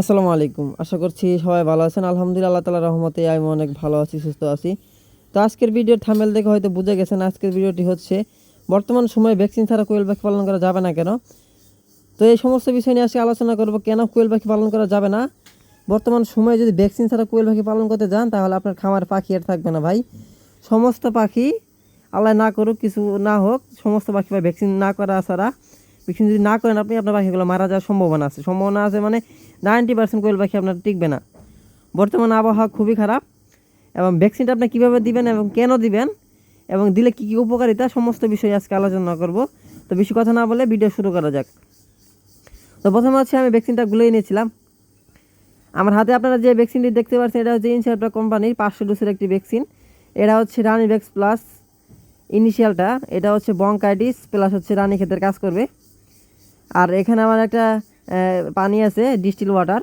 আসসালামু আলাইকুম। আশা করছি সবাই ভালো আছেন। আলহামদুলিল্লাহ, আল্লাহ তালা রহমতে আমি অনেক ভালো আছি, সুস্থ আছি। তো আজকের ভিডিওর থামেল দেখে হয়তো বুঝে গেছেন, আজকের ভিডিওটি হচ্ছে বর্তমান সময়ে ভ্যাকসিন ছাড়া কোয়েল পাখি পালন করা যাবে না কেন? তো এই সমস্ত বিষয় নিয়ে আজকে আলোচনা করব, কেন কোয়েল পাখি পালন করা যাবে না? বর্তমান সময়ে যদি ভ্যাকসিন ছাড়া কোয়েল পাখি পালন করতে যান, তাহলে আপনার খামার পাখি আর থাকবে না ভাই। সমস্ত পাখি আল্লাহ না করুক, কিছু না হোক, সমস্ত পাখি ভাই ভ্যাকসিন না করা ছাড়া ভ্যাকসিন যদি না করেন আপনি আপনার পাখিগুলো মারা যাওয়ার সম্ভাবনা আছে। সম্ভাবনা আছে মানে নাইনটি পার্সেন্ট কোয়েল পাখি আপনার টিকবে না। বর্তমান আবহাওয়া খুবই খারাপ এবং ভ্যাকসিনটা আপনি কীভাবে দিবেন এবং কেন দিবেন এবং দিলে কী কী উপকারিতা সমস্ত বিষয়ে আজকে আলোচনা করব। তো বেশি কথা না বলে ভিডিও শুরু করা যাক। তো প্রথমে হচ্ছে আমি ভ্যাকসিনটা গুলোই নিয়েছিলাম। আমার হাতে আপনারা যে ভ্যাকসিনটি দেখতে পাচ্ছেন, এটা হচ্ছে ইনসেপ্টা কোম্পানির পাঁচশো ডোসের একটি ভ্যাকসিন এটা হচ্ছে রানিভ্যাক্স প্লাস ইনিশিয়ালটা এটা হচ্ছে বঙ্কাইটিস প্লাস হচ্ছে রানী ক্ষেতের কাজ করবে। আর এখানে আমার একটা পানি আছে ডিস্টিল ওয়াটার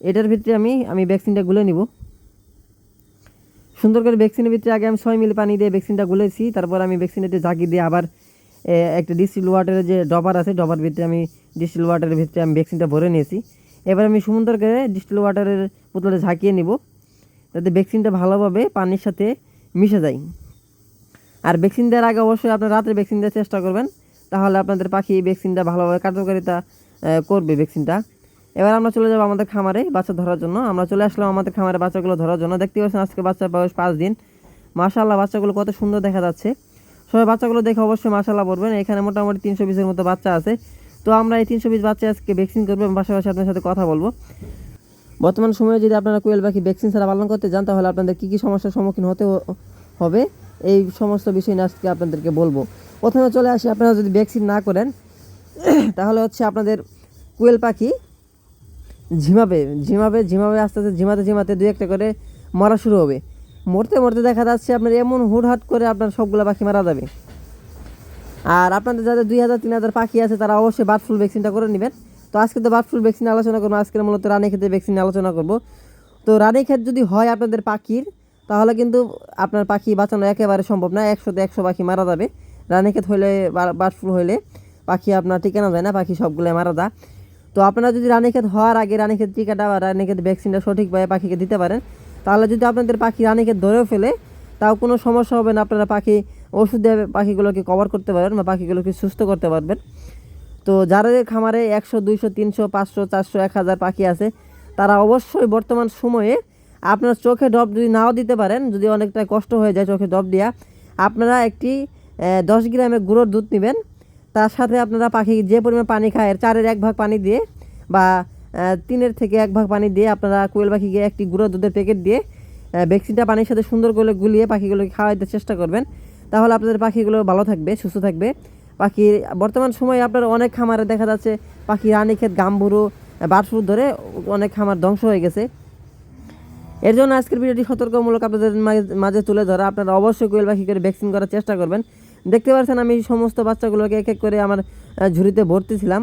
এটার ভিতরে আমি আমি ভ্যাকসিনটা গুলে নিব। সুন্দর করে ভ্যাকসিনের ভিতরে আগে আমি ছয় মিলি পানি দিয়ে ভ্যাকসিনটা গুলেছি, তারপর আমি ভ্যাকসিনটা জাগি দিয়ে আবার একটা ডিস্টিল ওয়াটারের যে ডবার আছে, ডবার ভিতরে আমি ডিস্টিল ওয়াটারের ভিতরে আমি ভ্যাকসিনটা ভরে নিয়েছি। এবার আমি সুন্দর করে ডিস্টিল ওয়াটারের বোতলে ঝাঁকিয়ে নিব, যাতে ভ্যাকসিনটা ভালোভাবে পানির সাথে মিশে যায়। আর ভ্যাকসিন দেওয়ার আগে অবশ্যই আপনার রাত্রে ভ্যাকসিন দেওয়ার চেষ্টা করবেন। তাহলে আপনাদের পাখি ভ্যাকসিনটা ভালোভাবে কার্যকারিতা করবে ভ্যাকসিনটা এবার আমরা চলে যাব আমাদের খামারে বাচ্চা ধরার জন্য। আমরা চলে আসলাম আমাদের খামারে বাচ্চাগুলো ধরার জন্য। দেখতে পাচ্ছেন আজকে বাচ্চার বয়স পাঁচ দিন। মাশাল্লাহ বাচ্চাগুলো কত সুন্দর দেখা যাচ্ছে। সবাই বাচ্চাগুলো দেখে অবশ্যই মাশাল্লাহ বলবেন। এখানে মোটামুটি তিনশো বিশের মতো বাচ্চা আছে। তো আমরা এই তিনশো বিশ বাচ্চা আজকে ভ্যাকসিন করব পাশাপাশি আপনার সাথে কথা বলব। বর্তমান সময়ে যদি আপনারা কোয়েল পাখি ভ্যাকসিন ছাড়া পালন করতে যান, তাহলে আপনাদের কী কী সমস্যার সম্মুখীন হতে হবে? এই সমস্ত বিষয় নিয়ে আজকে আপনাদেরকে বলব। প্রথমে চলে আসি, আপনারা যদি ভ্যাকসিন না করেন, তাহলে হচ্ছে আপনাদের কোয়েল পাখি ঝিমাবে ঝিমাবে ঝিমাবে, আস্তে আস্তে ঝিমাতে ঝিমাতে দুই একটা করে মরা শুরু হবে। মরতে মরতে দেখা যাচ্ছে আপনার এমন হুটহাট করে আপনার সবগুলো পাখি মারা যাবে। আর আপনাদের যাদের দুই হাজার, তিন হাজার পাখি আছে, তারা অবশ্যই বার্ড ফ্লু ভ্যাকসিনটা করে নেবেন। তো আজকে তো বার্ড ফ্লু ভ্যাকসিন আলোচনা করব আজকে মূলত রানী ক্ষেত্রে ভ্যাকসিন আলোচনা করব। তো রানী ক্ষেত যদি হয় আপনাদের পাখির, তাহলে কিন্তু আপনার পাখি বাঁচানো একেবারে সম্ভব না, একশোতে একশো পাখি মারা যাবে। রানী ক্ষেত হইলে বার্ড ফ্লু হইলে পাখি আপনার টিকানো যায় না, পাখি সবগুলো মারা যায়। তো আপনারা যদি রানীক্ষেত হওয়ার আগে রানীক্ষেত টিকাটা বা রানীক্ষেত ভ্যাকসিনটা সঠিকভাবে পাখিকে দিতে পারেন, তাহলে যদি আপনাদের পাখি রানীক্ষেত ধরেও ফেলে, তাও কোনো সমস্যা হবে না, আপনারা পাখি ওষুধ দিয়ে পাখিগুলোকে কভার করতে পারবেন বা পাখিগুলোকে সুস্থ করতে পারবেন। তো যাদের খামারে একশো, দুইশো, তিনশো, পাঁচশো, চারশো, এক হাজার পাখি আছে, তারা অবশ্যই বর্তমান সময়ে আপনার চোখে ডব যদি নাও দিতে পারেন, যদি অনেকটা কষ্ট হয়ে যায় চোখে ডব দেওয়া আপনারা একটি দশ গ্রামের গুঁড়োর দুধ নেবেন। তার সাথে আপনারা পাখি যে পরিমাণ পানি খায় চারের এক ভাগ পানি দিয়ে বা তিনের থেকে এক ভাগ পানি দিয়ে আপনারা কোয়েল পাখিকে একটি গুঁড়ো দুধের প্যাকেট দিয়ে ভ্যাকসিনটা পানির সাথে সুন্দর করে গুলিয়ে পাখিগুলোকে খাওয়াইতে চেষ্টা করবেন। তাহলে আপনাদের পাখিগুলো ভালো থাকবে, সুস্থ থাকবে। পাখি বর্তমান সময়ে আপনার অনেক খামারে দেখা যাচ্ছে পাখি রানীক্ষেত গাম্বুরু বার্ডফ্লু ধরে অনেক খামার ধ্বংস হয়ে গেছে। এর জন্য আজকের ভিডিওটি সতর্কমূলক আপনাদের মাঝে তুলে ধরা। আপনারা অবশ্যই কোয়েল পাখি করে ভ্যাকসিন করার চেষ্টা করবেন। দেখতে পাচ্ছেন আমি সমস্ত বাচ্চাগুলোকে এক এক করে আমার ঝুড়িতে ভর্তি ছিলাম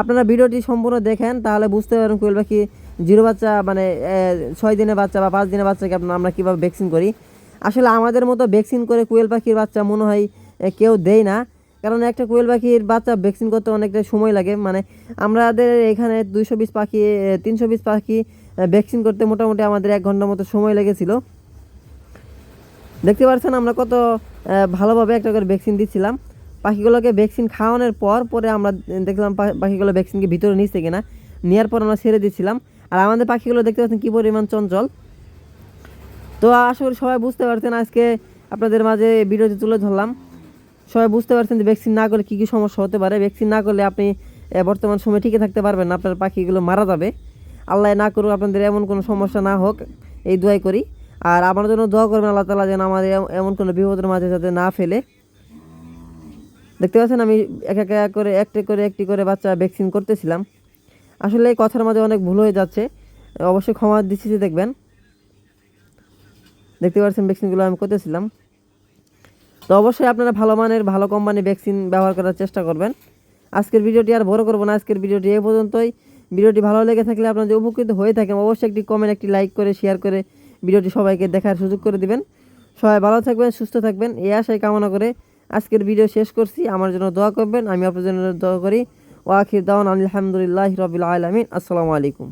আপনারা ভিডিওটি সম্পূর্ণ দেখেন, তাহলে বুঝতে পারবেন কোয়েল পাখি জিরো বাচ্চা মানে ছয় দিনের বাচ্চা বা পাঁচ দিনের বাচ্চাকে আপনার আমরা কীভাবে ভ্যাকসিন করি। আসলে আমাদের মতো ভ্যাকসিন করে কোয়েল পাখির বাচ্চা মনে হয় কেউ দেয় না। কারণ একটা কোয়েল পাখির বাচ্চা ভ্যাকসিন করতে অনেকটা সময় লাগে। মানে আমাদের এখানে দুইশো বিশ পাখি তিনশো বিশ পাখি ভ্যাকসিন করতে মোটামুটি আমাদের এক ঘণ্টার মতো সময় লেগেছিল। দেখতে পাচ্ছেন আমরা কত ভালোভাবে একটা করে ভ্যাকসিন দিচ্ছিলাম। পাখিগুলোকে ভ্যাকসিন খাওয়ানোর পর পরে আমরা দেখলাম পাখিগুলো ভ্যাকসিনকে ভিতরে নিচ্ছে কিনা। নেওয়ার পর আমরা ছেড়ে দিচ্ছিলাম। আর আমাদের পাখিগুলো দেখতে পাচ্ছেন কী পরিমাণ চঞ্চল। তো আশা করি সবাই বুঝতে পারছেন, আজকে আপনাদের মাঝে ভিডিওটি তুলে ধরলাম। সবাই বুঝতে পারছেন যে ভ্যাকসিন না করলে কী কী সমস্যা হতে পারে। ভ্যাকসিন না করলে আপনি বর্তমান সময়ে টিকে থাকতে পারবেন না, আপনার পাখিগুলো মারা যাবে। আল্লাহ না করুক আপনাদের এমন কোনো সমস্যা না হোক, এই দোয়াই করি। আর আমার জন্য দোয়া করবেন আল্লাহ তালা যেন আমাদের এম- এমন কোনো বিপদের মাঝে যাতে না ফেলে। দেখতে পাচ্ছেন আমি এক এক করে, একটি করে একটি করে বাচ্চা ভ্যাকসিন করতেছিলাম। আসলে এই কথার মাঝে অনেক ভুল হয়ে যাচ্ছে। অবশ্যই ক্ষমা দিচ্ছি যে দেখবেন। দেখতে পাচ্ছেন ভ্যাকসিনগুলো আমি করতেছিলাম। তো অবশ্যই আপনারা ভালো মানের, ভালো কোম্পানির ভ্যাকসিন ব্যবহার করার চেষ্টা করবেন। আজকের ভিডিওটি আর বড় করব না, আজকের ভিডিওটি এই পর্যন্তই। ভিডিওটি ভালো লেগে থাকলে আপনারা যে উপকৃত হয়ে থাকেন, অবশ্যই একটি কমেন্ট একটি লাইক করে শেয়ার করে ভিডিওটি সবাইকে দেখার সুযোগ করে দিবেন। সবাই ভালো থাকবেন, সুস্থ থাকবেন। এই আশায় কামনা করে আজকের ভিডিও শেষ করছি। আমার জন্য দোয়া করবেন, আমি আপনার জন্য দোয়া করি। ওয়াখির আলহামদুলিল্লাহ রবিল আলমিন। আসসালামু আলাইকুম।